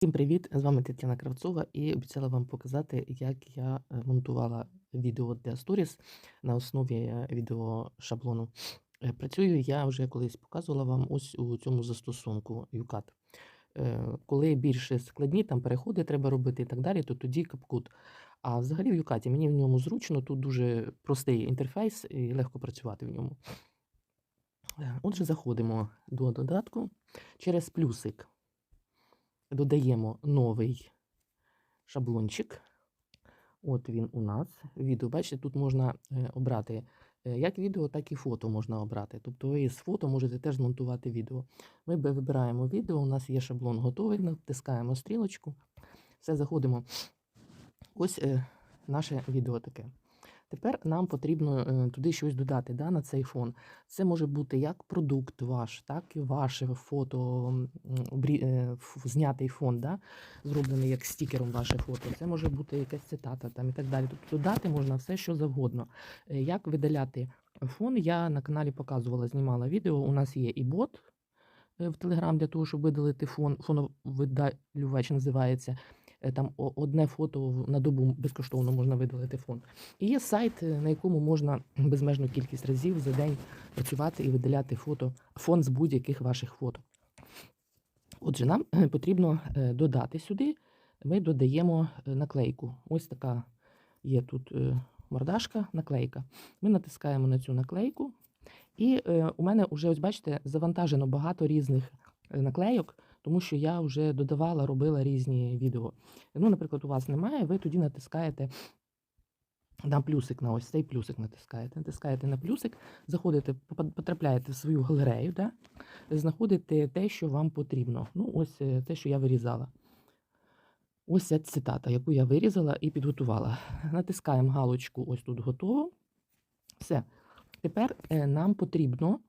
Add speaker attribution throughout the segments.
Speaker 1: Всім привіт! З вами Тетяна Кравцова і обіцяла вам показати, як я е, монтувала відео для Stories на основі е, відеошаблону. Е, Працюю я вже колись показувала вам ось у цьому застосунку UCAT. Коли більш складні там переходи треба робити і так далі, то тоді CapCut. А взагалі в UCAT мені в ньому зручно, тут дуже простий інтерфейс і легко працювати в ньому. Отже, заходимо до додатку через плюсик додаємо новий шаблончик. От він у нас. Відео, бачите, тут можна е, обрати е, як відео, так і фото можна обрати. Тобто ви з фото можете теж змонтувати відео. Ми вибираємо відео, у нас є шаблон готовий, натискаємо стрілочку, все заходимо. Ось е, наше відео таке. Тепер нам потрібно е, туди щось додати да, на цей фон. Це може бути як продукт ваш, так і ваше фото, е, знятий фон, да, зроблений як стікером ваше фото. Це може бути якась цитата там і так далі. Тобто додати можна все, що завгодно. Е, Як видаляти фон, я на каналі показувала, знімала відео. У нас є і бот в Telegram для того, щоб видалити фон. Фоновидалювач називається. Е, Там одне фото на добу безкоштовно можна видалити фон. І є сайт, е, на якому можна безмежну кількість разів за день працювати і видаляти фото, фон з будь-яких ваших фото. Отже, нам е, потрібно додати сюди. Ми додаємо наклейку. Ось така є тут мордашка, наклейка. Ми натискаємо на цю наклейку. І у мене вже, ось бачите, завантажено багато різних наклейок, тому що я вже додавала, робила різні відео. Ну, наприклад, у вас немає, ви тоді натискаєте на плюсик, на ось цей плюсик натискаєте. Натискаєте на плюсик, заходите, потрапляєте в свою галерею, да? знаходите те, що вам потрібно. Ну, ось е, те, що я вирізала. Ось ця цитата, яку я вирізала і підготувала. Натискаємо галочку, ось тут готово. Все. Тепер е, нам потрібно,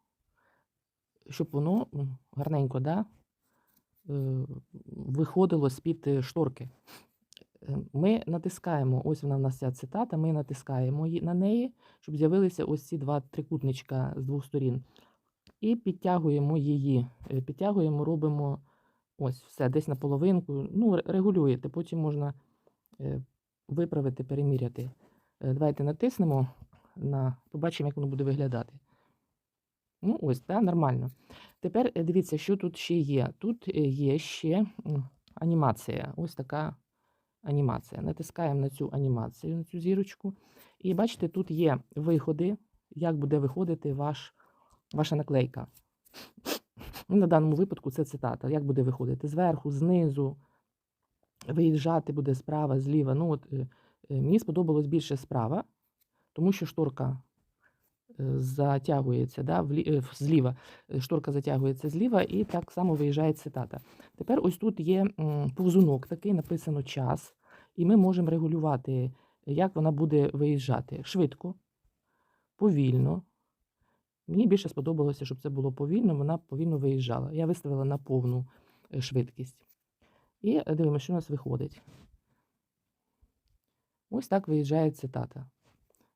Speaker 1: щоб воно гарненько да, виходило з-під е, шторки. Е, Ми натискаємо, ось вона в нас ця цитата, ми натискаємо на неї, щоб з'явилися ось ці два трикутничка з двох сторін. І підтягуємо її. Е, Підтягуємо, робимо ось все, десь на половинку. Ну, регулюєте, потім можна е, виправити, переміряти. Е, Давайте натиснемо на, побачимо, як воно буде виглядати. Ну, ось, так, нормально. Тепер е, дивіться, що тут ще є. Тут е, є ще анімація. Ось така анімація. Натискаємо на цю анімацію, на цю зірочку. І бачите, тут є виходи, як буде виходити ваш, ваша наклейка. На даному випадку це цитата. Як буде виходити? Зверху, знизу, виїжджати буде справа, зліва. Ну, от, е, мені сподобалось більше справа, тому що шторка затягується да, зліва. Е, Шторка затягується зліва, і так само виїжджає цитата. Тепер ось тут є повзунок такий, написано час, і ми можемо регулювати, як вона буде виїжджати. Швидко, повільно. Мені більше сподобалося, щоб це було повільно, вона повільно виїжджала. Я виставила на повну е, швидкість. І е, дивимося, що у нас виходить. Ось так виїжджає цитата.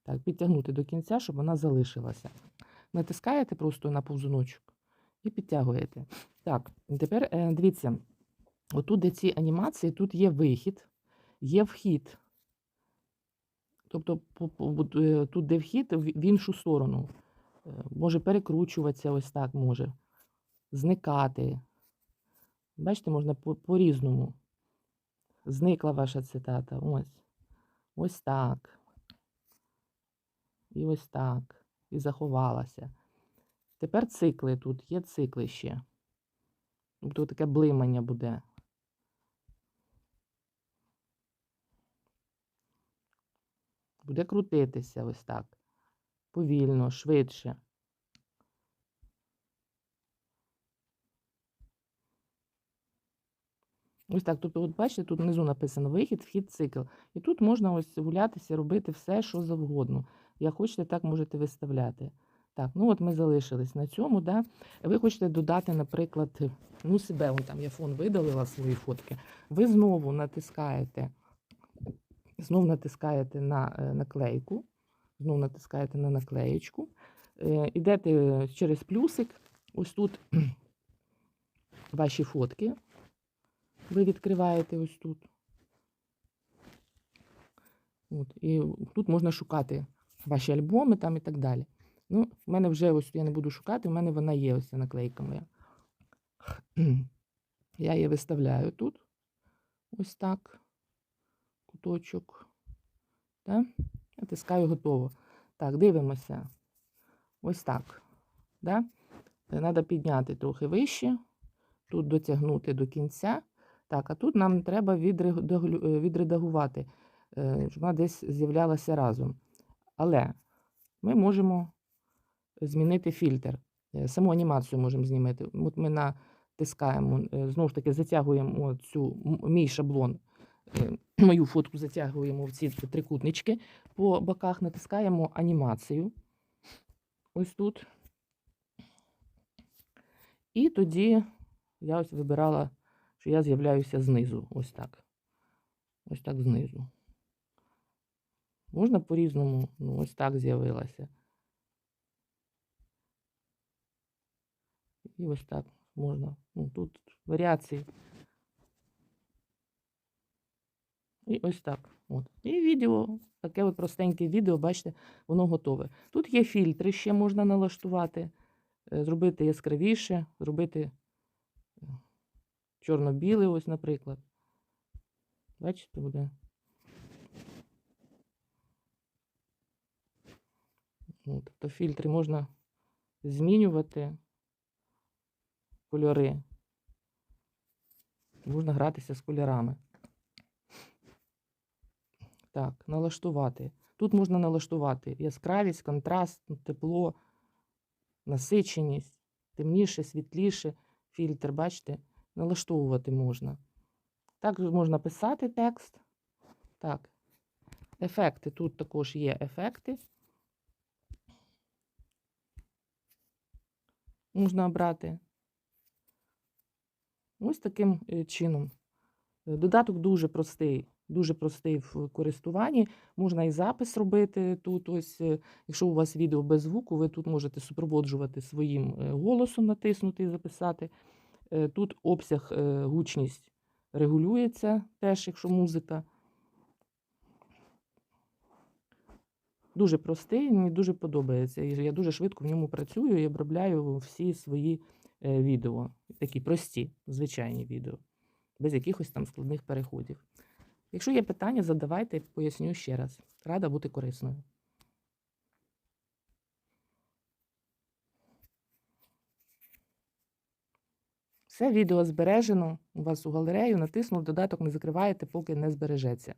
Speaker 1: Так, підтягнути до кінця, щоб вона залишилася. Натискаєте просто на повзуночок і підтягуєте. Так, тепер е, дивіться, отут, де ці анімації, тут є вихід, є вхід. Тобто, по- по- е, тут, де вхід, в іншу сторону. Е, Може перекручуватися, ось так може, зникати. Бачите, можна по- по-різному. Зникла ваша цитата. Ось. Ось так. І ось так. І заховалася. Тепер цикли тут, є цикли ще. Тобто таке блимання буде. Буде крутитися ось так. Повільно, швидше. Ось так. Тобто, от бачите, тут внизу написано вихід, вхід, цикл. І тут можна ось гулятися, робити все, що завгодно. Як хочете, так можете виставляти. Так, ну от ми залишились на цьому. Да? Ви хочете додати, наприклад, ну себе, вон там я фон видалила свої фотки. Ви знову натискаєте, знову натискаєте на е, наклейку, знову натискаєте на наклеєчку, е, ідете через плюсик, ось тут ваші фотки. ви відкриваєте ось тут. От, і тут можна шукати ваші альбоми там і так далі. Ну, в мене вже ось я не буду шукати, в мене вона є ось ця наклейка моя. Я її виставляю тут. Ось так. Куточок. Так? Натискаю готово. Так, дивимося. Ось так. Да? Треба підняти трохи вище, тут дотягнути до кінця. Так, а тут нам треба відредагувати, е, щоб вона десь з'являлася разом. Але ми можемо змінити фільтр. Е, Саму анімацію можемо знімати. От ми натискаємо, е, знову ж таки, затягуємо цю мій шаблон, е, мою фотку затягуємо в ці трикутнички по боках, натискаємо анімацію. Ось тут. І тоді я ось вибирала, що я з'являюся знизу. Ось так. Ось так знизу. Можна по-різному, ну, ось так з'явилася. І ось так можна. Ну, тут варіації. І ось так. От. І відео, таке от простеньке відео, бачите, воно готове. Тут є фільтри, ще можна налаштувати, е, зробити яскравіше, зробити е, чорно-білий, ось, наприклад. Бачите, буде. Тобто фільтри можна змінювати кольори. Можна гратися з кольорами. Так, налаштувати. Тут можна налаштувати яскравість, контраст, ну, тепло, насиченість, темніше, світліше, фільтр, бачите, налаштовувати можна. Також можна писати текст. Так, ефекти. Тут також є ефекти. Можна обрати. Ось таким е, чином. Е, Додаток дуже простий, дуже простий в користуванні. Можна і запис робити тут. Ось, е, якщо у вас відео без звуку, ви тут можете супроводжувати своїм голосом, натиснути і записати. Тут обсяг, гучність регулюється теж, якщо музика. Дуже простий, мені дуже подобається. Я дуже швидко в ньому працюю і обробляю всі свої е, відео. Такі прості, звичайні відео, без якихось там складних переходів. Якщо є питання, задавайте, поясню ще раз. Рада бути корисною. Все відео збережено у вас у галерею, натиснув додаток, не закриваєте, поки не збережеться.